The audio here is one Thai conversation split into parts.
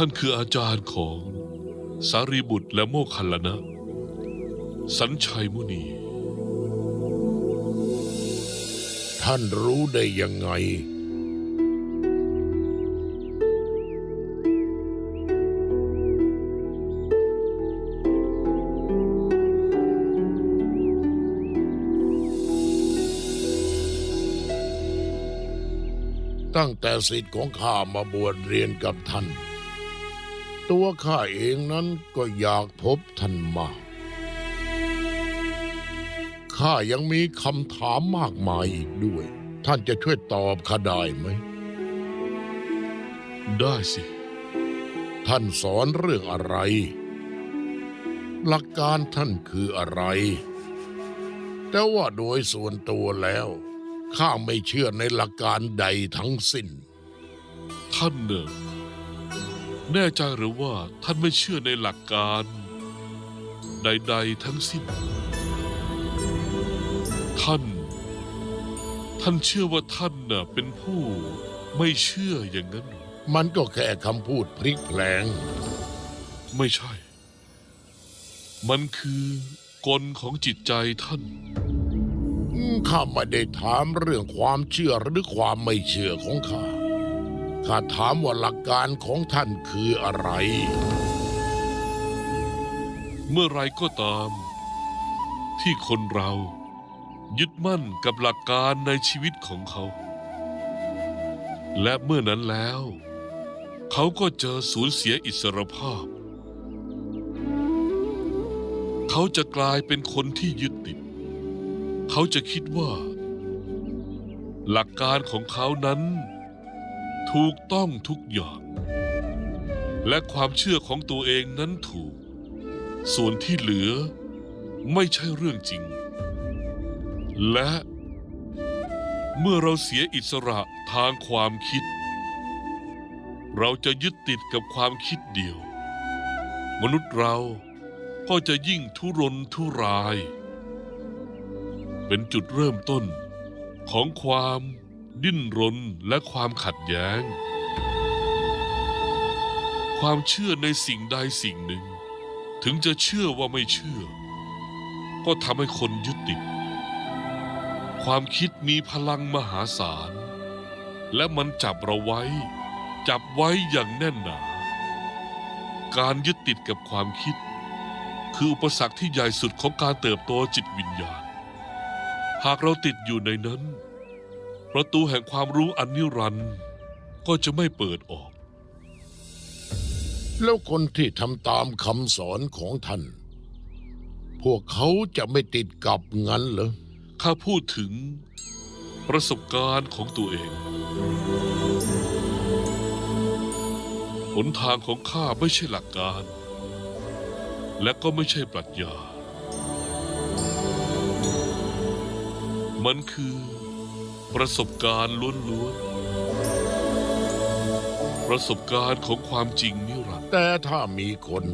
ท่านคืออาจารย์ของสารีบุตรและโมคคัลลนะ สัญชัยมุนี ท่านรู้ได้ยังไง ตั้งแต่สิทธิ์ของข้ามาบวชเรียนกับท่าน ตัวข้าเองนั้นก็อยากพบท่านมาก ข้ายังมีคำถามมากมายอีกด้วย ท่านจะช่วยตอบข้าได้ไหม ได้สิ ท่านสอนเรื่องอะไร หลักการท่านคืออะไร แต่ว่าโดยส่วนตัวแล้ว ข้าไม่เชื่อในหลักการใดทั้งสิ้น ท่านเนอะ แน่ใจหรือว่าท่านไม่เชื่อในหลักการ ใด ๆ ทั้งสิ้น ท่าน ท่านเชื่อว่าท่านน่ะเป็นผู้ไม่เชื่ออย่างนั้นเหรอมันก็แค่คำพูดพลิกแพลง ไม่ใช่ มันคือกลของจิตใจท่านอืมข้าไม่ได้ถามเรื่องความเชื่อหรือความไม่เชื่อของข้า ข้าถามว่าหลักการของท่านคืออะไร เมื่อไรก็ตาม ที่คนเรายึดมั่นกับหลักการในชีวิตของเขา และเมื่อนั้นแล้ว เขาก็เจอสูญเสียอิสรภาพ เขาจะกลายเป็นคนที่ยึดติด เขาจะคิดว่า หลักการของเขานั้น ถูกต้องทุกอย่าง และความเชื่อของตัวเองนั้นถูก ส่วนที่เหลือไม่ใช่เรื่องจริง และ เมื่อเราเสียอิสระทางความคิด เราจะยึดติดกับความคิดเดียว มนุษย์เราก็จะยิ่งทุรนทุราย เป็นจุดเริ่มต้นของความ ดิ้นรนและความขัดแย้ง ความเชื่อในสิ่งใดสิ่งหนึ่ง ถึงจะเชื่อว่าไม่เชื่อ ก็ทำให้คนยึดติด ความคิดมีพลังมหาศาล และมันจับเราไว้ จับไว้อย่างแน่นหนา การยึดติดกับความคิด คืออุปสรรคที่ใหญ่สุดของการเติบโตจิตวิญญาณ หากเราติดอยู่ในนั้น ประตูแห่งความรู้อันนิรันดร์ก็จะไม่เปิดออก แล้วคนที่ทำตามคำสอนของท่าน พวกเขาจะไม่ติดกับงั้นเหรอ ข้าพูดถึงประสบการณ์ของตัวเอง หนทางของข้าไม่ใช่หลักการ และก็ไม่ใช่ปรัชญา มันคือ ประสบการณ์ล้วนๆ ประสบการณ์ของความจริงนิรันดร์แต่ถ้ามีคน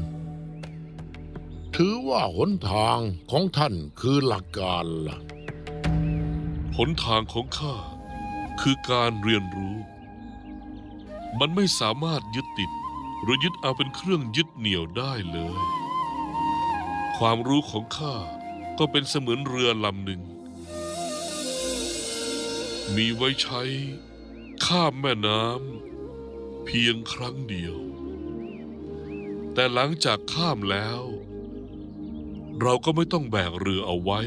ถือว่าหนทางของท่านคือหลักการล่ะ หนทางของข้าคือการเรียนรู้ มันไม่สามารถยึดติด หรือยึดเอาเป็นเครื่องยึดเหนี่ยวได้เลย ความรู้ของข้าก็เป็นเสมือนเรือลำหนึ่ง มีไว้ใช้ข้ามแม่น้ำเพียงครั้งเดียว แต่หลังจากข้ามแล้ว เราก็ไม่ต้องแบกเรือเอาไว้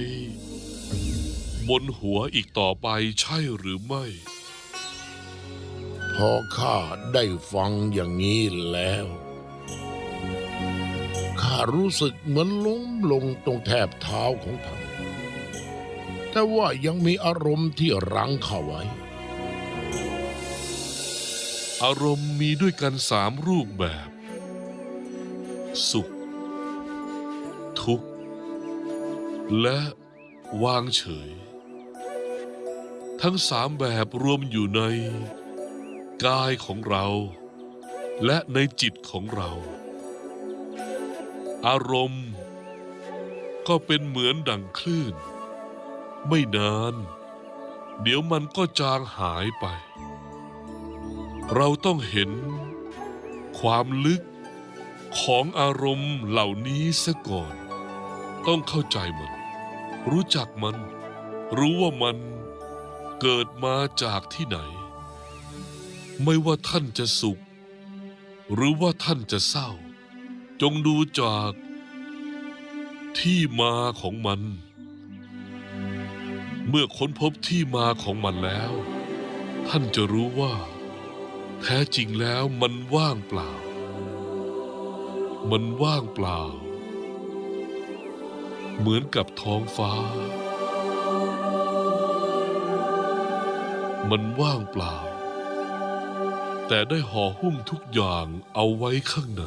บนหัวอีกต่อไปใช่หรือไม่ พอข้าได้ฟังอย่างนี้แล้วข้ารู้สึกเหมือนล้มลงตรงแทบเท้าของท่าน แต่ว่ายังมีอารมณ์ที่รั้งเขาไว้ อารมณ์มีด้วยกันสามรูปแบบ สุข ทุกข์ และวางเฉย ทั้งสามแบบรวมอยู่ใน กายของเรา และในจิตของเรา อารมณ์ก็เป็นเหมือนดั่งคลื่น ไม่นาน เดี๋ยวมันก็จางหายไป เราต้องเห็น ความลึกของอารมณ์เหล่านี้ซะก่อน ต้องเข้าใจมัน รู้จักมัน รู้ว่ามันเกิดมาจากที่ไหน ไม่ว่าท่านจะสุข หรือว่าท่านจะเศร้า จงดูจากที่มาของมัน เมื่อค้นพบที่มาของมันแล้ว ท่านจะรู้ว่า แท้จริงแล้วมันว่างเปล่า มันว่างเปล่า เหมือนกับท้องฟ้า มันว่างเปล่า แต่ได้ห่อหุ้มทุกอย่างเอาไว้ข้างใน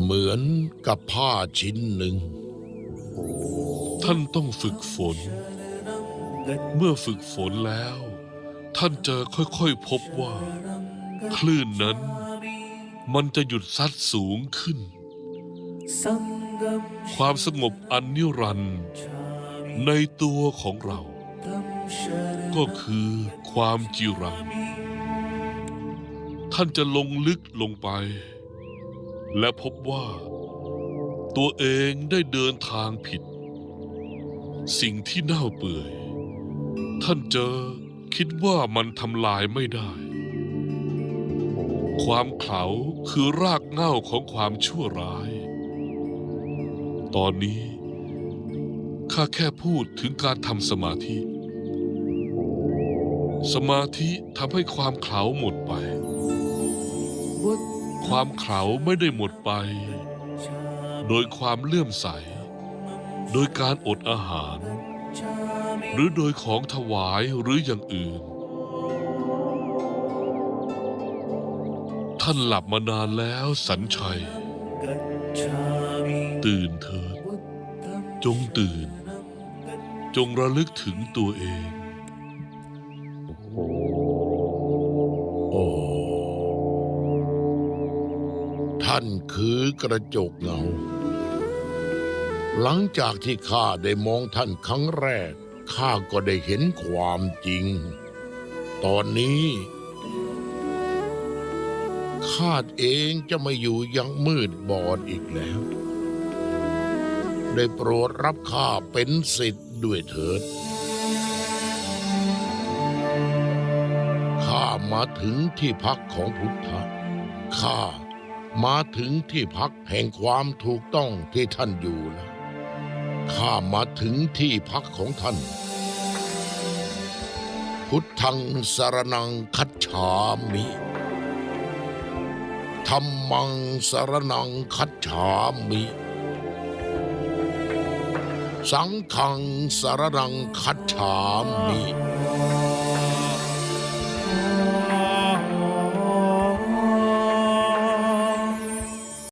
เหมือนกับผ้าชิ้นหนึ่ง ท่านต้องฝึกฝน เมื่อฝึกฝนแล้ว ท่านจะค่อยๆพบว่า คลื่นนั้น มันจะหยุดซัดสูงขึ้น ความสงบอันนิรันดร์ในตัวของเรา ก็คือความจิรัง ท่านจะลงลึกลงไป และพบว่า ตัวเองได้เดินทางผิด สิ่งที่เน่าเปื่อย ท่านเจอ คิดว่ามันทำลายไม่ได้ ความเขลาคือรากเหง้าของความชั่วร้าย ตอนนี้ ข้าแค่พูดถึงการทำสมาธิ สมาธิทำให้ความเขลาหมดไป ความเขลาไม่ได้หมดไป โดยความเลื่อมใส โดยการอดอาหาร หรือโดยของถวายหรืออย่างอื่น ท่านหลับมานานแล้วสัญชัย ตื่นเถิด จงตื่น จงระลึกถึงตัวเองโอ้ท่านคือกระจกเงา หลังจากที่ข้าได้มองท่านครั้งแรก ข้าก็ได้เห็นความจริง ตอนนี้ข้าเองจะไม่อยู่ยังมืดบอดอีกแล้ว ได้โปรดรับข้าเป็นสิทธิ์ด้วยเถิด ข้ามาถึงที่พักของพุทธะ ข้ามาถึงที่พักแห่งความถูกต้องที่ท่านอยู่แล้ว ข้ามาถึงที่พักของท่าน พุทธังสารนังคัจฉามิธรรมังสารนังคัจฉามิ สังฆังสารนังคัจฉามิ